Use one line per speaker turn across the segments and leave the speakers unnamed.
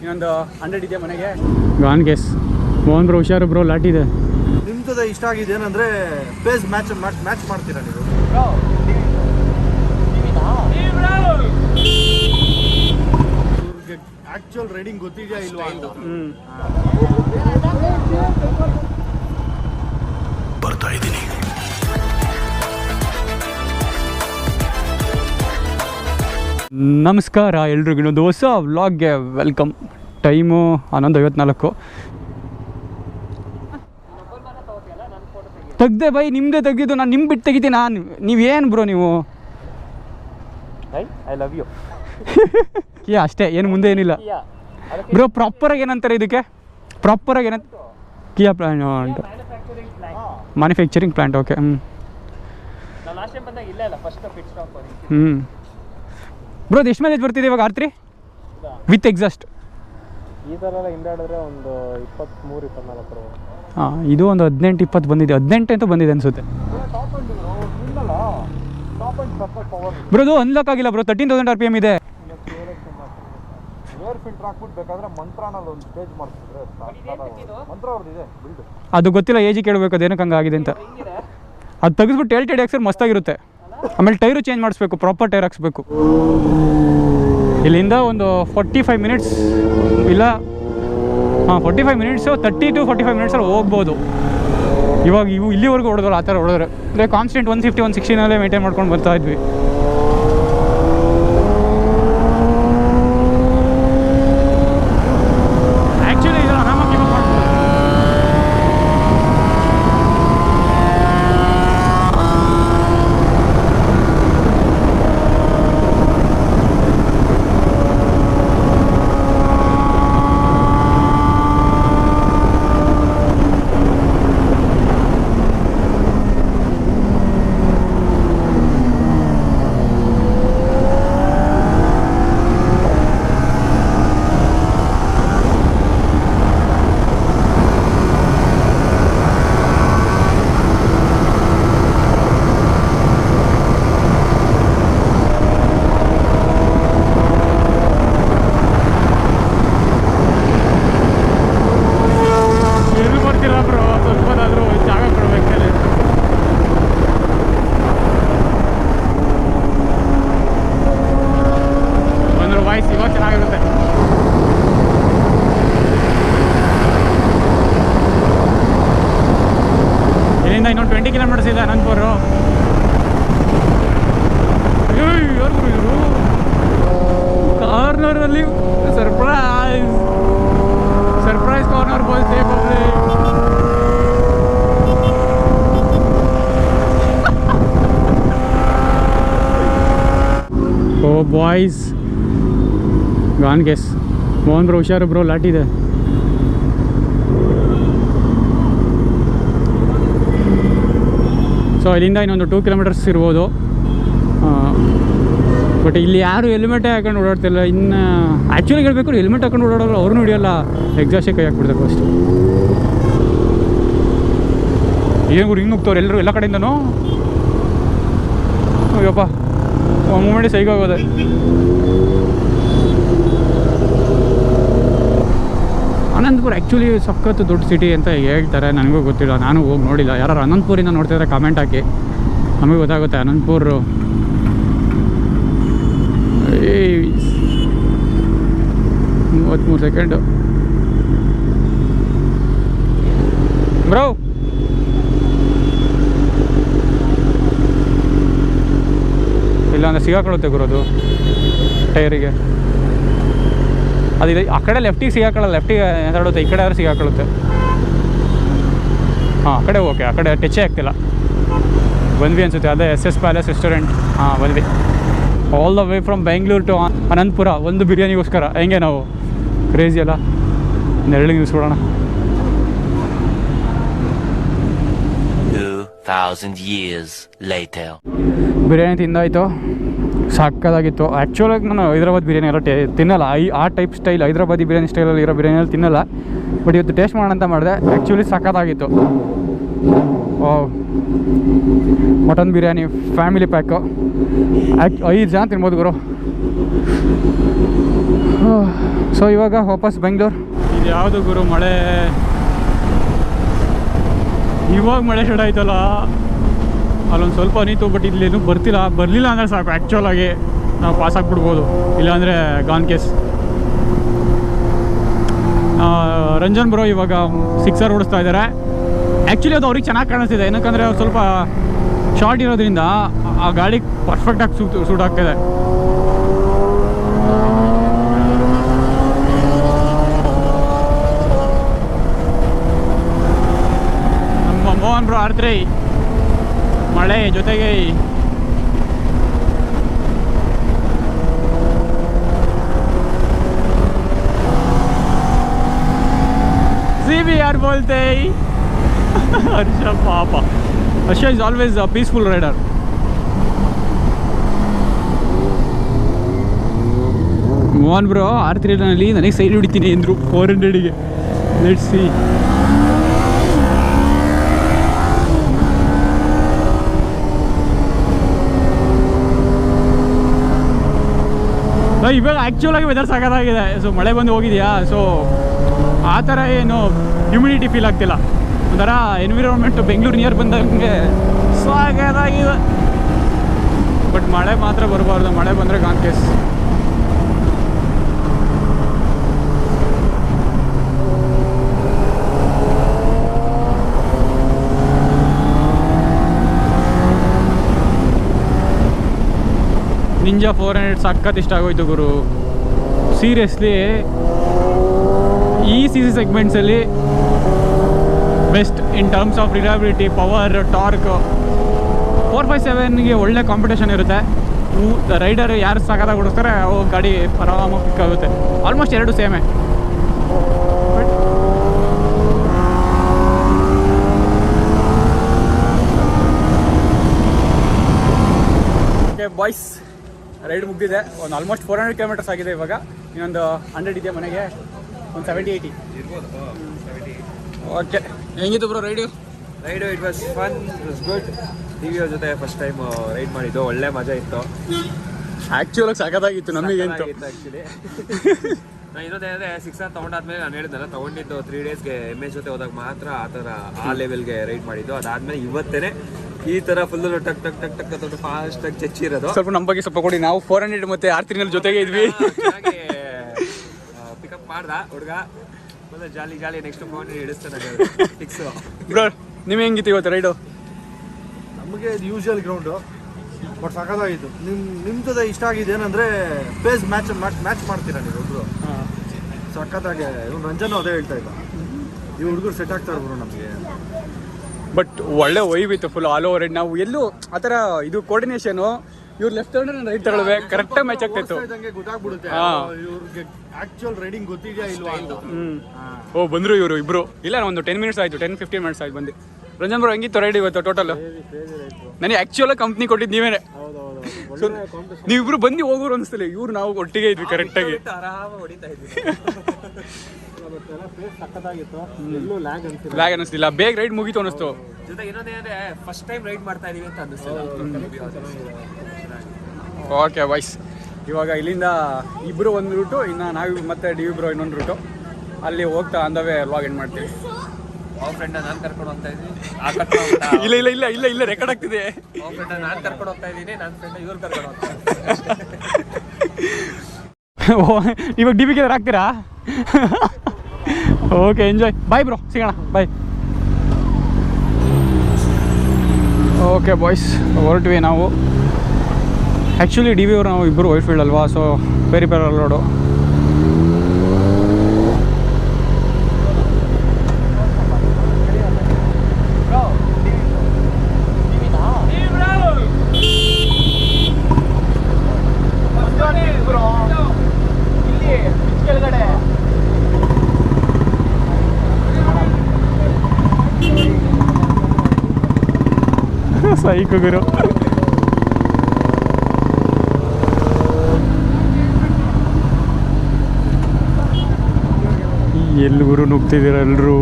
ಇನ್ನೊಂದು ಹಂಡ್ರೆಡ್ ಇದೆ ಮನೆಗೆ. ಗಾನ್ ಗೆಸ್ ಮೋಹನ್ ಬ್ರೋ ಹುಷಾರು ಬ್ರೋ ಲಾಟಿದೆ ಇದೆ.
ನಿಮ್ದು ಇಷ್ಟ ಆಗಿದೆ ಏನಂದ್ರೆ ಪೇಸ್ ಮ್ಯಾಚ್ ಮ್ಯಾಚ್ ಮಾಡ್ತೀರಾ ನೀವು? ಆಕ್ಚುಯಲ್ ರೈಡಿಂಗ್ ಗೊತ್ತಿದೆಯಾ ಇಲ್ವಾ ಅಂತ.
ಬರ್ತಾ ಇದ್ದೀನಿ.
ನಮಸ್ಕಾರ ಎಲ್ರಿಗೂ. ಇನ್ನೊಂದು ಹೊಸ ವ್ಲಾಗ್ಗೆ ವೆಲ್ಕಮ್. ಟೈಮು ಹನ್ನೊಂದು ಐವತ್ನಾಲ್ಕು. ತೆಗ್ದೆ ಬೈ ನಿಮ್ಮದೇ ತೆಗ್ದಿದ್ದು ನಾನು ನಿಮ್ಮ ಬಿಟ್ಟು ತೆಗಿತೀನಿ ನಾನು. ನೀವೇನು ಬ್ರೋ ನೀವು?
I love you.
ಕಿ ಅಷ್ಟೇ ಏನು ಮುಂದೆ ಏನಿಲ್ಲ. ಬ್ರೋ ಪ್ರಾಪರಾಗಿ ಏನಂತಾರೆ ಇದಕ್ಕೆ? ಪ್ರಾಪರಾಗಿ ಏನಂತ Kia plant manufacturing plant okay ಹ್ಞೂ ಹ್ಞೂ ಬ್ರೋ ಅದು ಎಷ್ಟು ಮೈಲೇಜ್ ಬರ್ತಿದೆ ಇವಾಗ ಆರ್ತ್ರಿ ವಿತ್ ಎಕ್ಸಾಸ್ಟ್
ಈ ಥರ ಎಲ್ಲ ಹಿಂದಾಡಿದ್ರೆ ಒಂದು ಇಪ್ಪತ್ತ್ಮೂರು ಇಪ್ಪತ್ನಾಲ್ಕು
ಹಾಂ ಇದು ಒಂದು ಹದಿನೆಂಟು ಇಪ್ಪತ್ತು ಬಂದಿದೆ. ಹದಿನೆಂಟು ಅಂತ ಬಂದಿದೆ ಅನಿಸುತ್ತೆ.
ಬ್ರೋದು ಅಂಡ್ ನಿನ್ನಲ್ಲ ಟಾಪ್ ಅಂಡ್ ಸಫರ್ ಪವರ್
ಬ್ರೋ ಅದು ಅನ್ಲಾಕ್ ಆಗಿಲ್ಲ bro thirteen thousand R P M ಇದೆ. ಅದು ಗೊತ್ತಿಲ್ಲ ಏಜಿ ಕೇಳಬೇಕು ಅದೇನಕ್ಕೆ ಹಂಗಾಗಿದೆ ಅಂತ. ಅದು ತೆಗೆದ್ಬಿಟ್ಟು ಎಲ್ ಟೆಡ್ ಎಕ್ಸರ್ ಮಸ್ತಾಗಿರುತ್ತೆ. ಆಮೇಲೆ ಟೈರು ಚೇಂಜ್ ಮಾಡಿಸ್ಬೇಕು ಪ್ರಾಪರ್ ಟೈರ್ ಹಾಕ್ಸ್ಬೇಕು. ಇಲ್ಲಿಂದ ಒಂದು ಫೋರ್ಟಿ ಫೈವ್ ಮಿನಿಟ್ಸ್ ಇಲ್ಲ, ಹಾಂ forty five minutes thirty to forty five ಮಿನಿಟ್ಸಲ್ಲಿ ಹೋಗ್ಬೋದು. ಇವಾಗ ಇವು ಇಲ್ಲಿವರೆಗೂ ಹೊಡೆದ್ರು ಆ ಥರ ಹೊಡೆದ್ರೆ. ಅಂದರೆ ಕಾನ್ಸ್ಟೆಂಟ್ ಒನ್ ಫಿಫ್ಟಿ ಒನ್ ಸಿಕ್ಸ್ಟಿನಲ್ಲೇ ಮೇಂಟೈನ್ ಮಾಡ್ಕೊಂಡು ಬರ್ತಾ ಇದ್ವಿ ಆ್ಯಕ್ಚುಲಿ ಇದು ಆರಾಮಾಗಿ give up ಮಾಡ್ಬೋದು ಎಲ್ಲಿ ಬರ್ತೀರಾ ಬ್ರೋ ಸ್ವಲ್ಪದಾದ್ರೂ ಜಾಗ ಕೊಡ್ಬೇಕಲ್ಲ ಒಂದು ವಾಯ್ಸ್ ಇವಾಗ ಚೆನ್ನಾಗಿರುತ್ತೆ ಇಲ್ಲಿಂದ ಇನ್ನೊಂದು ಟ್ವೆಂಟಿ ಕಿಲೋಮೀಟರ್ಸ್ ಇದೆ ಅನಂತಪುರ ಇವರು ಕಾರ್ನರಲ್ಲಿ surprise surprise corner ಬೋಲ್ತೆ public boys gone case Mohan bro ಹುಷಾರು ಬ್ರೋ ಲಾಟಿದೆ ಸೊ ಇಲ್ಲಿಂದ ಇನ್ನೊಂದು ಟೂ ಕಿಲೋಮೀಟರ್ಸ್ ಇರ್ಬೋದು. ಬಟ್ ಇಲ್ಲಿ ಯಾರು ಹೆಲ್ಮೆಟೇ ಹಾಕೊಂಡು ಓಡಾಡ್ತಿಲ್ಲ, ಇನ್ನು ಆ್ಯಕ್ಚುಲಿ ಹೇಳ್ಬೇಕು ಹೆಲ್ಮೆಟ್ ಹಾಕೊಂಡು ಓಡಾಡೋರು ಅವ್ರನ್ನೂ ಹಿಡಿಯೋಲ್ಲ. ಎಕ್ಸಾಸ್ಟೇ ಕೈ ಹಾಕ್ಬಿಡ್ತಾರೆ ಫಸ್ಟ್ ಏನು ಹಿಂಗೆ ಹೋಗ್ತವ್ರು ಎಲ್ಲರೂ ಎಲ್ಲ ಕಡೆಯಿಂದನೂ? ಅಯ್ಯಪ್ಪ. ಒಂದು ಮೂಮೆಂಟ್ ಸೈಕೋಗೋದೆ ಅನಂತಪುರ ಆ್ಯಕ್ಚುಲಿ ಸಖತ್ ದೊಡ್ಡ ಸಿಟಿ ಅಂತ ಹೇಳ್ತಾರೆ, ನನಗೂ ಗೊತ್ತಿಲ್ಲ, ನಾನು ಹೋಗಿ ನೋಡಿಲ್ಲ. ಯಾರು ಅನಂತಪುರಿಂದ ನೋಡ್ತಿದ್ರೆ ಕಮೆಂಟ್ ಹಾಕಿ. ನಮಗೆ ಗೊತ್ತಾಗುತ್ತೆ ಅನಂತಪುರ. ಮೂವತ್ತ್ಮೂರು ಸೆಕೆಂಡು ಬ್ರೋ ಇಲ್ಲ ಅಂದರೆ ಸಿಗಾಕೊಳ್ಳುತ್ತೆ ಗುರೋದು ಟೈರಿಗೆ ಅದಿದೆ ಆ ಕಡೆ ಲೆಫ್ಟಿಗೆ ಸಿಗಾಕೊಳ್ಳಲ್ಲ ಲೆಫ್ಟಿಗೆ ಎದಾಡುತ್ತೆ ಈ ಕಡೆ ಆದ್ರೆ ಸಿಗಾಕೊಳ್ಳುತ್ತೆ. ಹಾಂ ಆ ಕಡೆ ಓಕೆ ಆ ಕಡೆ ಟಚೇ ಆಗ್ತಿಲ್ಲ. ಬಂದ್ವಿ ಅನಿಸುತ್ತೆ ಅದೇ ಎಸ್ ಎಸ್ ಪ್ಯಾಲೇಸ್ ರೆಸ್ಟೋರೆಂಟ್ ಹಾಂ ಬಂದ್ವಿ all the way from Bengaluru to Anantapur ಒಂದು ಬಿರಿಯಾನಿಗೋಸ್ಕರ. ಹೆಂಗೆ ನಾವು? ಕ್ರೇಜಿ ಅಲ್ಲ? ನೆರಳಿಗೆ ನಿಲ್ಲಿಸ್ಬಿಡೋಣ
2,000 years later.
ಬಿರಿಯಾನಿ ತಿಂದಾಯಿತು. ಸಕ್ಕದಾಗಿತ್ತು ಆ್ಯಕ್ಚುಲಾಗಿ ನಾನು ಹೈದ್ರಾಬಾದ್ ಬಿರಿಯಾನಿ ಎಲ್ಲ ಟೇ ತಿನ್ನಲ್ಲ. ಐ ಆ ಟೈಪ್ ಸ್ಟೈಲ್ ಹೈದ್ರಾಬಾದಿ ಬಿರಿಯಾನಿ ಸ್ಟೈಲಲ್ಲಿ ಇರೋ ಬಿರಿಯಾನಿಯಲ್ಲಿ ತಿನ್ನಲ್ಲ. ಬಟ್ ಇವತ್ತು ಟೇಸ್ಟ್ ಮಾಡೋಣ ಅಂತ ಮಾಡಿದೆ. ಆ್ಯಕ್ಚುಲಿ ಸಕ್ಕದಾಗಿತ್ತು ಓ ಮಟನ್ ಬಿರಿಯಾನಿ ಫ್ಯಾಮಿಲಿ ಪ್ಯಾಕು ಆ್ಯಕ್ ಐದು ಜನ ತಿನ್ಬೋದು ಗುರು. ಸೊ ಇವಾಗ ವಾಪಸ್ ಬೆಂಗಳೂರು. ಇದು ಯಾವುದು ಗುರು ಮಳೆ? ಇವಾಗ ಮಳೆ ಸ್ಟಾರ್ಟ್ ಆಯ್ತಲ್ಲ? ಅಲ್ಲೊಂದು ಸ್ವಲ್ಪ ನೀತು ಬಟ್ ಇಲ್ಲೇನು ಬರ್ತಿಲ್ಲ. ಬರಲಿಲ್ಲ ಅಂದರೆ ಸಾಕು. ಆ್ಯಕ್ಚುಲಾಗಿ ನಾವು ಪಾಸ್ ಆಗಿಬಿಡ್ಬೋದು. ಇಲ್ಲಾಂದರೆ ಗಾನ್ ಕೇಸ್ ರಂಜನ್ ಬ್ರೋ ಇವಾಗ ಸಿಕ್ಸರ್ ಓಡಿಸ್ತಾ ಇದ್ದಾರೆ ಆ್ಯಕ್ಚುಲಿ ಅದು ಅವ್ರಿಗೆ ಚೆನ್ನಾಗಿ ಕಾಣಿಸ್ತಿದೆ. ಏನಕ್ಕಂದರೆ ಅವ್ರು ಸ್ವಲ್ಪ ಶಾರ್ಟ್ ಇರೋದ್ರಿಂದ ಆ ಗಾಡಿ ಪರ್ಫೆಕ್ಟಾಗಿ ಸೂಟ್ ಸೂಟ್ ಆಗ್ತಿದೆ. ನಮ್ಮ ಮೋಹನ್ ಬ್ರೋ ಆಡ್ತ್ರಿ ಮಳೆ ಜೊತೆಗೆ ಸಿ ಬಿ ಯಾರು ಬೋಲ್ತೆ ಹರ್ಷ ಪಾಪ. Harsha is always a peaceful rider Mohan bro R ತ್ರೀನಲ್ಲಿ ನನಗೆ ಸೈಡ್ ಹಿಡಿತೀನಿ ಅಂದರು ಫೋರ್ ಹಂಡ್ರೆಡಿಗೆ ಲೆಟ್ ಸಿ ಇವಾಗ ಆ್ಯಕ್ಚುಲಾಗಿ ವೆದರ್ ಸಾಕಾಗಿದೆ ಸೊ ಮಳೆ ಬಂದು ಹೋಗಿದೆಯಾ? ಸೊ ಆ ಥರ ಏನು ಹ್ಯುಮಿಡಿಟಿ ಫೀಲ್ ಆಗ್ತಿಲ್ಲ. ಒಂಥರ ಎನ್ವಿರಾನ್ಮೆಂಟ್ ಬೆಂಗಳೂರು ನಿಯರ್ ಬಂದಂಗೆ ಆಗಿದೆ ಬಟ್ ಮಳೆ ಮಾತ್ರ ಬರಬಾರ್ದು. ಮಳೆ ಬಂದರೆ ಗಾನ್ ನಿಂಜಾ ಫೋರ್ ಹಂಡ್ರೆಡ್ ಸಖತ್ ಇಷ್ಟ ಆಗೋಯ್ತು ಗುರು. ಸೀರಿಯಸ್ಲಿ ಈ C C ಸೆಗ್ಮೆಂಟ್ಸಲ್ಲಿ best in terms of reliability power torque four five ಸೆವೆನ್ಗೆ ಒಳ್ಳೆ ಕಾಂಪಿಟೇಷನ್ ಇರುತ್ತೆ. ರೈಡರ್ ಯಾರು ಸಾಕಾದಾಗ ಓಡಿಸ್ತಾರೆ ಅವು ಗಾಡಿ ಆರಾಮಾಗಿ ಪಿಕ್ ಆಗುತ್ತೆ ಆಲ್ಮೋಸ್ಟ್ ಎರಡು ಸೇಮೆ. ಬಾಯ್ಸ್ ರೈಡ್ ಮುಗಿದಿದೆ. ಒಂದು ಆಲ್ಮೋಸ್ಟ್ ಫೋರ್ ಹಂಡ್ರೆಡ್ ಕಿಲೋಮೀಟರ್ಸ್ ಆಗಿದೆ ಇವಾಗ. ಇನ್ನೊಂದು ಹಂಡ್ರೆಡ್ ಇದೆ ಮನೆಗೆ. ಒಂದು ಸೆವೆಂಟಿ ಏಯ್ಟಿ ಓಕೆ ಹೆಂಗಿತ್ತು bro ride?
Ride it was fun good T V ಜೊತೆ ಫಸ್ಟ್ ಟೈಮ್ ರೈಡ್ ಮಾಡಿದ್ದು. ಒಳ್ಳೆ ಮಜಾ ಇತ್ತು.
ಆ್ಯಕ್ಚುಲಾಗಿ ಸಖತ್ತಾಗಿತ್ತು ನಮಗಂತೂ
ಆ್ಯಕ್ಚುಲಿ ನಾನು ಇರೋದೇ ಹೇಳಿದ್ರೆ ಸಿಕ್ಸ್ ಅಂತ ತೊಗೊಂಡಾದ್ಮೇಲೆ ನಾನು ಹೇಳಿದ್ನಲ್ಲ ತೊಗೊಂಡಿದ್ದು ತ್ರೀ ಡೇಸ್ಗೆ ಎಂ ಎಸ್ ಜೊತೆ ಹೋದಾಗ ಮಾತ್ರ ಆ ಥರ ಆ ಲೆವೆಲ್ಗೆ ರೈಡ್ ಮಾಡಿದ್ದು. ಅದಾದಮೇಲೆ ಇವತ್ತೇನೆ ಈ ತರ ಫುಲ್ ಟಕ್ ಟಕ್ ಟಕ್ ಟಕ್ ಅಂತ ಚಚ್ಚಿ ಚಚ್ಚಿರೋದು
ಸ್ವಲ್ಪ ನಮ್ಮ ಬಗ್ಗೆ ಸ್ವಲ್ಪ ಕೊಡಿ. ನಾವು ಫೋರ್ ಹಂಡ್ರೆಡ್ ಮತ್ತೆ ಆರ್ ತಿಂಗಳ ಜೊತೆಗೆ ಇದ್ವಿ.
ಪಿಕಪ್ ಮಾಡ್ದ ಹುಡುಗ. ಮತ್ತೆ ಜಾಲಿ ಜಾಲಿ ನೆಕ್ಸ್ಟ್ ಫೋನ್ ಹಿಡಿಸ್ತಾನೆ ಫಿಕ್ಸ್
ಬ್ರೋ ನಿಮ್ಗೆ ಹೆಂಗಿತ್ತು ಇವತ್ತು ರೈಡು
ನಮಗೆ ಇದು ಯೂಶುವಲ್ ಗ್ರೌಂಡು ಬಟ್ ಸಖತ್ತಾಗಿತ್ತು ನಿಮ್ಮ ನಿಮ್ಮ ಜೊತೆ ಇಷ್ಟ ಆಗಿದೆ ಏನಂದರೆ ಪೇಸ್ ಮ್ಯಾಚ್ ಮ್ಯಾಚ್ ಮಾಡ್ತೀರಾ ನೀವು ಒಬ್ರು? ಸಖತ್ತಾಗಿ ಇವ್ನು ರಂಜನು ಅದೇ ಹೇಳ್ತಾ ಇದ್ದ. ಈ ಹುಡುಗರು ಸೆಟ್ ಆಗ್ತಾ ಬ್ರೋ ನಮಗೆ.
ಬಟ್ ಒಳ್ಳೆ ವೈವ್ ಇತ್ತು ಫುಲ್ ಆಲ್ ಓವರ್ ನಾವು ಎಲ್ಲೂ ಆ ಥರ ಇದು ಕೋರ್ಡಿನೇಷನು ಇವ್ರು ಲೆಫ್ಟ್ ತಗೊಂಡ್ರೆ ನಾನು ರೈಟ್ ತಗೊಳ್ವೆ ಕರೆಕ್ಟ್ ಮ್ಯಾಚ್ ಆಗ್ತಿತ್ತು.
ಆಕ್ಚುಯಲ್
ಓ ಬಂದ್ರು ಇವರು ಇಬ್ರು. ಇಲ್ಲ ಒಂದು ಟೆನ್ ಮಿನಿಟ್ಸ್ ಆಯ್ತು ಟೆನ್ ಫಿಫ್ಟೀನ್ ಮಿನಿಟ್ಸ್ ಆಯ್ತು ಬಂದು. ರಂಜನ್ ಬ್ರೋ ಹೆಂಗಿತ್ತು ರೈಡ್ ಇವತ್ತು ಟೋಟಲ್ ನನಗೆ ಆಕ್ಚುಲ್ ಕಂಪ್ನಿ ಕೊಟ್ಟಿದ್ದು ನೀವೇನೆ. ಸೊ ನೀವಿಬ್ರು ಬಂದು ಹೋಗೋರು ಅನಿಸ್ತಲ್ಲ ಇವ್ರು ನಾವು ಒಟ್ಟಿಗೆ ಇದ್ವಿ ಕರೆಕ್ಟಾಗಿ
ಲ್ಯಾಗ್
ಅನಿಸ್ತಿಲ್ಲ. ಬೇಗ ರೈಡ್ ಮುಗೀತು ಅನಿಸ್ತು.
ಇನ್ನೊಂದೇನಂದ್ರೆ ಫಸ್ಟ್ ಟೈಮ್ ರೈಡ್ ಮಾಡ್ತಾ ಇದೀವಿ ಅಂತ ಅನ್ನಿಸ್ತಿಲ್ಲ
ಓಕೆ ವಾಯ್ಸ್ ಇವಾಗ ಇಲ್ಲಿಂದ ಇಬ್ಬರು ಒಂದು ರೂಟು ಇನ್ನು ನಾವು ಮತ್ತೆ ಡಿ ಇಬ್ರು ಇನ್ನೊಂದು ರೂಟು ಅಲ್ಲಿ ಹೋಗ್ತಾ ಅಂದವೇ ಲಾಗ್ ಇನ್ ಮಾಡ್ತೀವಿ?
ಅವ್ರ ಫ್ರೆಂಡ್ ನಾನು ಕರ್ಕೊಂಡು ಹೋಗ್ತಾ ಇದ್ದೀನಿ. ಆ ಹೋಗ್ತಾ
ಇಲ್ಲ ಇಲ್ಲ ಇಲ್ಲ ಇಲ್ಲ ಇಲ್ಲ ರೆಕಾರ್ಡ್ ಆಗ್ತಿದೆ.
ಅವ್ರ ಫ್ರೆಂಡ್ ನಾನು ಕರ್ಕೊಂಡು ಹೋಗ್ತಾ ಇದ್ದೀನಿ ನನ್ನ ಫ್ರೆಂಡ್ ಇವ್ರು ಕರ್ಕೊಂಡು ಹೋಗ್ತಾ
ಓ, ಇವಾಗ ಡಿ ಬಿ ಕೆ ಹಾಕ್ತೀರಾ? ಓಕೆ ಎಂಜಾಯ್ ಬಾಯ್ ಬ್ರೋ ಸಿಗೋಣ. ಬಾಯ್ ಓಕೆ ಬಾಯ್ಸ್ ಹೊರಟ್ವಿ ನಾವು. ಆ್ಯಕ್ಚುಲಿ ಡಿ ವಿ ಅವರು ನಾವು ಇಬ್ಬರು ವೈಟ್ ಫೀಲ್ಡ್ ಅಲ್ವಾ ಸೊ ಬೇರೆ ಬೇರೆ ರೋಡು ಸೈಕು ಗುರು ಎಲ್ಲಿ ಗುರು ನುಗ್ತಿದ್ದೀರ ಎಲ್ಲರೂ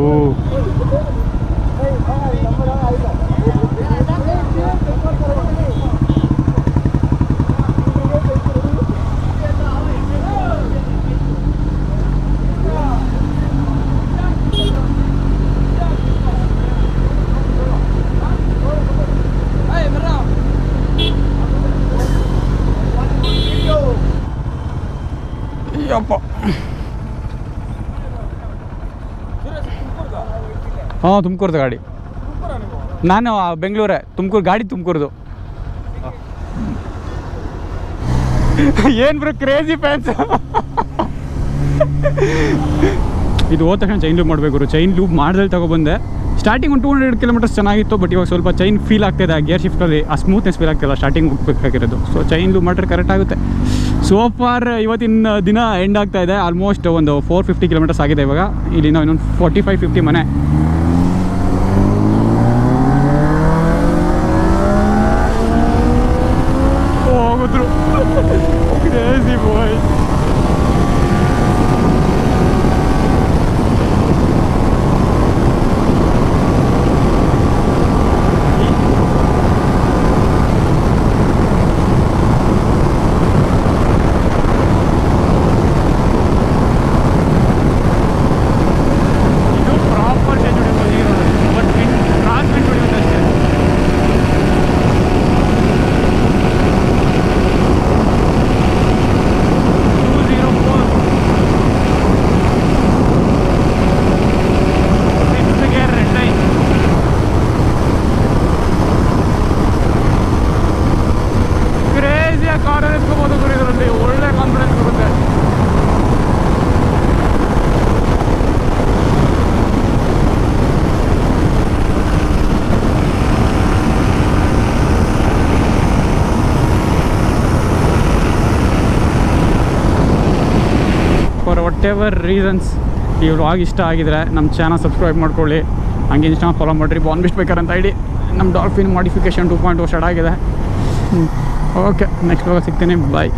ಹಾಂ, ತುಮಕೂರ್ದು ಗಾಡಿ. ನಾನು ಬೆಂಗಳೂರೇ. ತುಮಕೂರು ಗಾಡಿ ತುಮಕೂರ್ದು. ಏನು ಬ್ರೋ ಕ್ರೇಜಿ ಫ್ಯಾನ್ಸ್ ಇದು ಹೋದ ತಕ್ಷಣ ಚೈನ್ ಲೂಪ್ ಮಾಡಬೇಕು ಚೈನ್ ಲೂಪ್ ಮಾಡ್ದಲ್ಲಿ ತಗೊಬಂದೆ. ಸ್ಟಾರ್ಟಿಂಗ್ ಒಂದು ಟೂ ಹಂಡ್ರೆಡ್ ಕಿಲೋಮೀಟರ್ಸ್ ಚೆನ್ನಾಗಿತ್ತು ಬಟ್ ಇವಾಗ ಸ್ವಲ್ಪ ಚೈನ್ ಫೀಲ್ ಆಗ್ತಿದೆ ಶಿಫ್ಟ್ ಶಿಫ್ಟಲ್ಲಿ ಆ ಸ್ಮೂತ್ನೆಸ್ ಫೀಲ್ ಆಗ್ತಿಲ್ಲ ಸ್ಟಾರ್ಟಿಂಗ್ ಹೋಗ್ಬೇಕಾಗಿರೋದು ಸೊ ಚೈನ್ ಲೂಪ್ ಮಾಡಿದ್ರೆ ಕರೆಕ್ಟ್ ಆಗುತ್ತೆ. ಸೋ ಫಾರ್ ಇವತ್ತಿನ ದಿನ ಎಂಡ್ ಆಗ್ತಾ ಇದೆ. ಆಲ್ಮೋಸ್ಟ್ ಒಂದು ಫೋರ್ ಫಿಫ್ಟಿ ಕಿಲೋಮೀಟರ್ಸ್ ಆಗಿದೆ ಇವಾಗ. ಇಲ್ಲಿನ ಇನ್ನೊಂದು ಫೋರ್ಟಿ ಫೈವ್ ಫಿಫ್ಟಿ ಮನೆ ಹೋಗಿದ್ರು ಕ್ರೇಜಿ ಬಾಯ್ ಇದು ಪ್ರಾಪರ್ ಟೆಚ್ ಹೊಡಿಯೋದು ಬಟ್ ಕ್ರಾಸ್ ಮಿಂಟ್ ಹೊಡಿಯೋದು ಅಷ್ಟೇ two zero four six gear red I ಕ್ರೇಜಿಯ ಕಾರಲ್ಲಿ ಎತ್ಕೋಬೋದು ಗುರು ಇದರಲ್ಲಿ ಒಳ್ಳೆ ಕಾನ್ಫಿಡೆನ್ಸ್ ಬರುತ್ತೆ ಫಾರ್ ವಟ್ ಎವರ್ ರೀಸನ್ಸ್ ಈ ವ್ಲಾಗ್ ಇಷ್ಟ ಆಗಿದ್ರೆ ನಮ್ಮ ಚಾನಲ್ ಸಬ್ಸ್ಕ್ರೈಬ್ ಮಾಡ್ಕೊಳ್ಳಿ. ಹಂಗೆ ಇನ್ಸ್ಟಾ ಫಾಲೋ ಮಾಡಿರಿ. ಬಾನ್ ಬಿಸ್ಟ್ ಬೇಕಾರಂತ ಹೇಳಿ ನಮ್ಮ ಡಾಲ್ಫಿನ್ ಮಾಡಿಫಿಕೇಶನ್ ಟೂ ಪಾಯಿಂಟ್ ಓ ಸ್ಟಾರ್ಟ್ ಆಗಿದೆ. ಓಕೆ ನೆಕ್ಸ್ಟ್ ವ್ಲಾಗ್ ಸಿಗ್ತೀನಿ. ಬಾಯ್